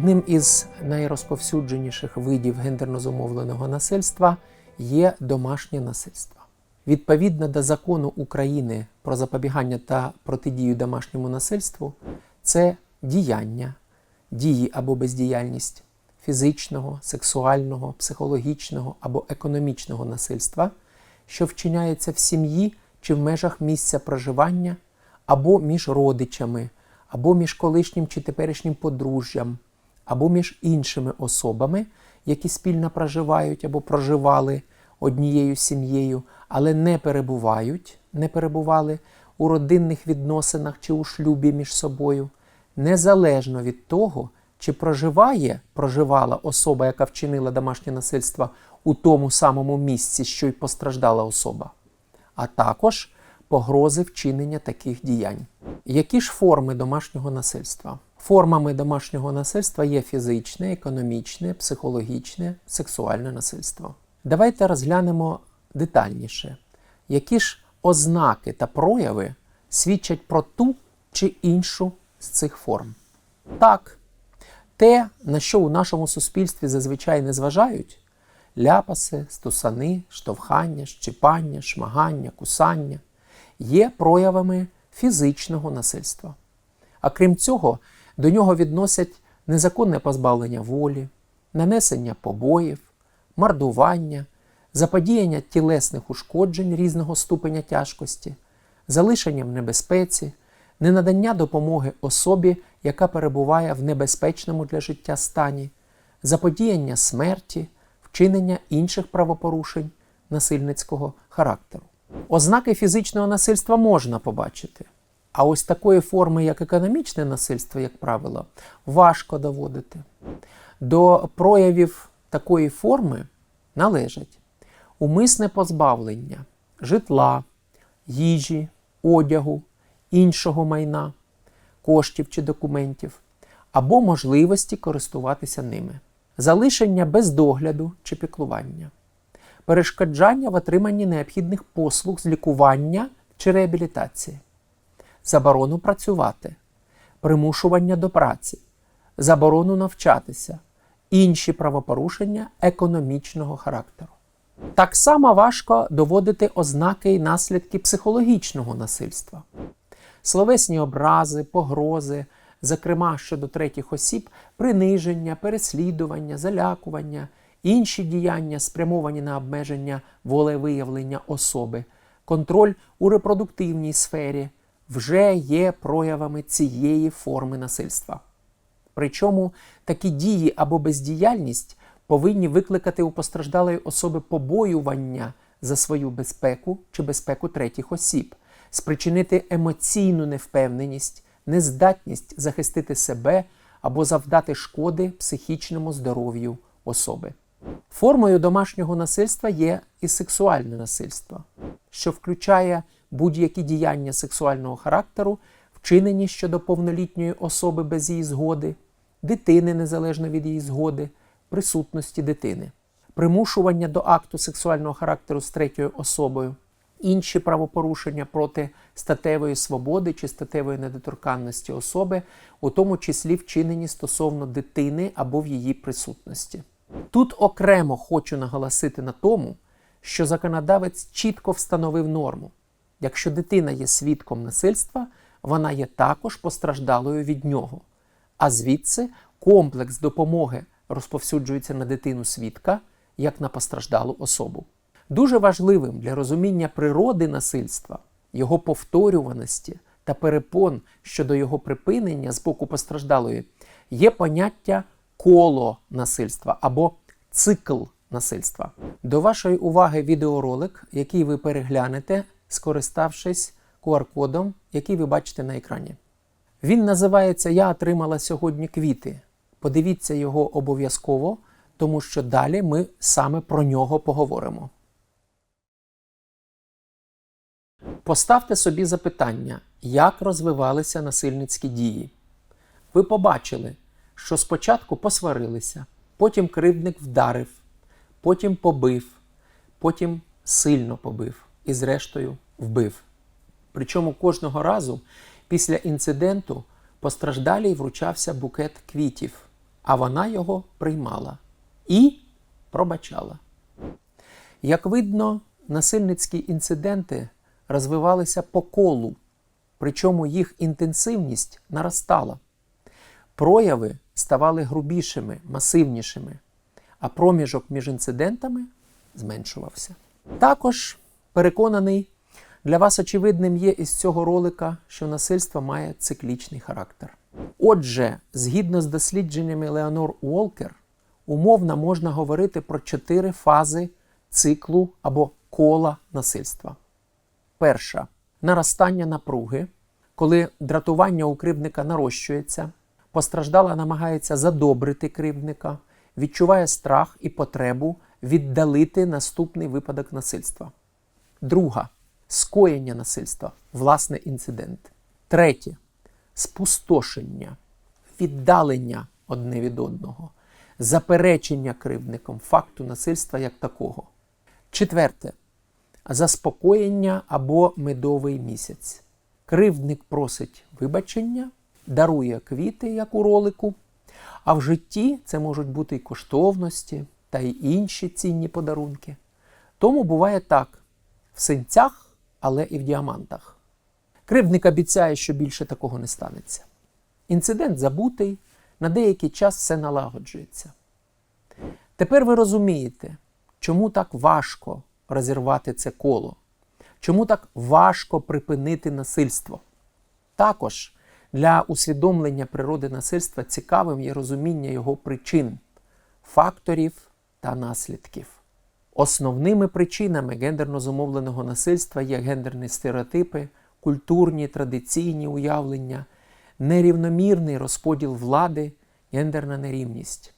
Одним із найрозповсюдженіших видів гендерно зумовленого насильства є домашнє насильство. Відповідно до закону України про запобігання та протидію домашньому насильству, це діяння, дії або бездіяльність фізичного, сексуального, психологічного або економічного насильства, що вчиняється в сім'ї чи в межах місця проживання, або між родичами, або між колишнім чи теперішнім подружжям, або між іншими особами, які спільно проживають або проживали однією сім'єю, але не перебувають, не перебували у родинних відносинах чи у шлюбі між собою, незалежно від того, чи проживає, проживала особа, яка вчинила домашнє насильство у тому самому місці, що й постраждала особа, а також погрози вчинення таких діянь. Які ж форми домашнього насильства? Формами домашнього насильства є фізичне, економічне, психологічне, сексуальне насильство. Давайте розглянемо детальніше, які ж ознаки та прояви свідчать про ту чи іншу з цих форм. Так, те, на що у нашому суспільстві зазвичай не зважають ляпаси, стусани, штовхання, щипання, шмагання, кусання, є проявами фізичного насильства. А крім цього, до нього відносять незаконне позбавлення волі, нанесення побоїв, мордування, заподіяння тілесних ушкоджень різного ступеня тяжкості, залишення в небезпеці, ненадання допомоги особі, яка перебуває в небезпечному для життя стані, заподіяння смерті, вчинення інших правопорушень насильницького характеру. Ознаки фізичного насильства можна побачити. А ось такої форми, як економічне насильство, як правило, важко доводити. До проявів такої форми належать умисне позбавлення житла, їжі, одягу, іншого майна, коштів чи документів, або можливості користуватися ними, залишення без догляду чи піклування, перешкоджання в отриманні необхідних послуг з лікування чи реабілітації, заборону працювати, примушування до праці, заборону навчатися, інші правопорушення економічного характеру. Так само важко доводити ознаки і наслідки психологічного насильства. Словесні образи, погрози, зокрема щодо третіх осіб, приниження, переслідування, залякування, інші діяння, спрямовані на обмеження волевиявлення особи, контроль у репродуктивній сфері вже є проявами цієї форми насильства. Причому такі дії або бездіяльність повинні викликати у постраждалої особи побоювання за свою безпеку чи безпеку третіх осіб, спричинити емоційну невпевненість, нездатність захистити себе або завдати шкоди психічному здоров'ю особи. Формою домашнього насильства є і сексуальне насильство, що включає будь-які діяння сексуального характеру, вчинені щодо повнолітньої особи без її згоди, дитини незалежно від її згоди, присутності дитини, примушування до акту сексуального характеру з третьою особою, інші правопорушення проти статевої свободи чи статевої недоторканності особи, у тому числі вчинені стосовно дитини або в її присутності. Тут окремо хочу наголосити на тому, що законодавець чітко встановив норму. Якщо дитина є свідком насильства, вона є також постраждалою від нього. А звідси комплекс допомоги розповсюджується на дитину свідка як на постраждалу особу. Дуже важливим для розуміння природи насильства, його повторюваності та перепон щодо його припинення з боку постраждалої є поняття коло насильства або цикл насильства. До вашої уваги відеоролик, який ви переглянете, скориставшись QR-кодом, який ви бачите на екрані. Він називається Я отримала сьогодні квіти. Подивіться його обов'язково, тому що далі ми саме про нього поговоримо. Поставте собі запитання, як розвивалися насильницькі дії. Ви побачили, що спочатку посварилися, потім кривдник вдарив, потім побив, потім сильно побив і, зрештою, вбив. Причому кожного разу після інциденту постраждалій вручався букет квітів а вона його приймала і пробачала. Як видно, насильницькі інциденти розвивалися по колу, причому їх інтенсивність наростала. Прояви ставали грубішими, масивнішими, а проміжок між інцидентами зменшувався. Також переконаний, для вас очевидним є із цього ролика, що насильство має циклічний характер. Отже, згідно з дослідженнями Леонор Уолкер, умовно можна говорити про чотири фази циклу або кола насильства. Перша наростання напруги, коли дратування у кривдника нарощується, постраждала намагається задобрити кривдника, відчуває страх і потребу віддалити наступний випадок насильства. Друга скоєння насильства, власне, інцидент. Третє спустошення, віддалення одне від одного, заперечення кривдником факту насильства як такого. Четверте заспокоєння або медовий місяць. Кривдник просить вибачення, дарує квіти, як у ролику. А в житті це можуть бути і коштовності та й інші цінні подарунки. Тому буває так: в синцях, але і в діамантах. Кривдник обіцяє, що більше такого не станеться. Інцидент забутий, на деякий час все налагоджується. Тепер ви розумієте, чому так важко розірвати це коло, чому так важко припинити насильство. Також для усвідомлення природи насильства цікавим є розуміння його причин, факторів та наслідків. Основними причинами гендерно зумовленого насильства є гендерні стереотипи, культурні традиційні уявлення, нерівномірний розподіл влади, гендерна нерівність.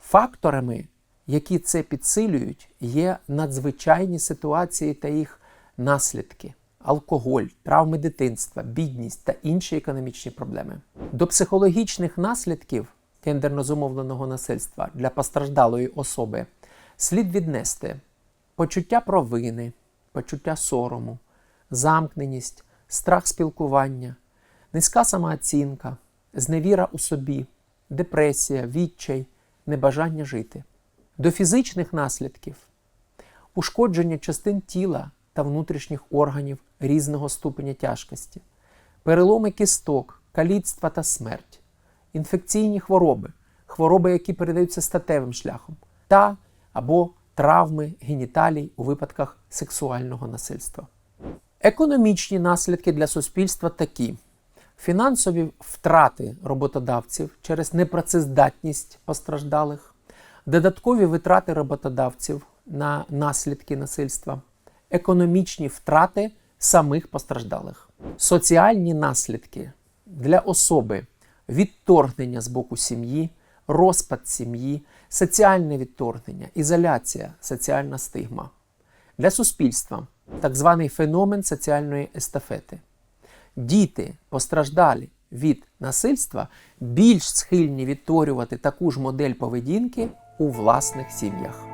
Факторами, які це підсилюють, є надзвичайні ситуації та їх наслідки. Алкоголь, травми дитинства, бідність та інші економічні проблеми. До психологічних наслідків гендерно зумовленого насильства для постраждалої особи слід віднести почуття провини, почуття сорому, замкненість, страх спілкування, низька самооцінка, зневіра у собі, депресія, відчай, небажання жити. До фізичних наслідків ушкодження частин тіла та внутрішніх органів різного ступеня тяжкості, переломи кісток, каліцтва та смерть, інфекційні хвороби, хвороби, які передаються статевим шляхом, та або травми геніталій у випадках сексуального насильства. Економічні наслідки для суспільства такі: фінансові втрати роботодавців через непрацездатність постраждалих, додаткові витрати роботодавців на наслідки насильства, економічні втрати самих постраждалих, соціальні наслідки для особи. Відторгнення з боку сім'ї, розпад сім'ї, соціальне відторгнення, ізоляція, соціальна стигма. Для суспільства так званий феномен соціальної естафети. Діти постраждалі від насильства більш схильні відтворювати таку ж модель поведінки у власних сім'ях.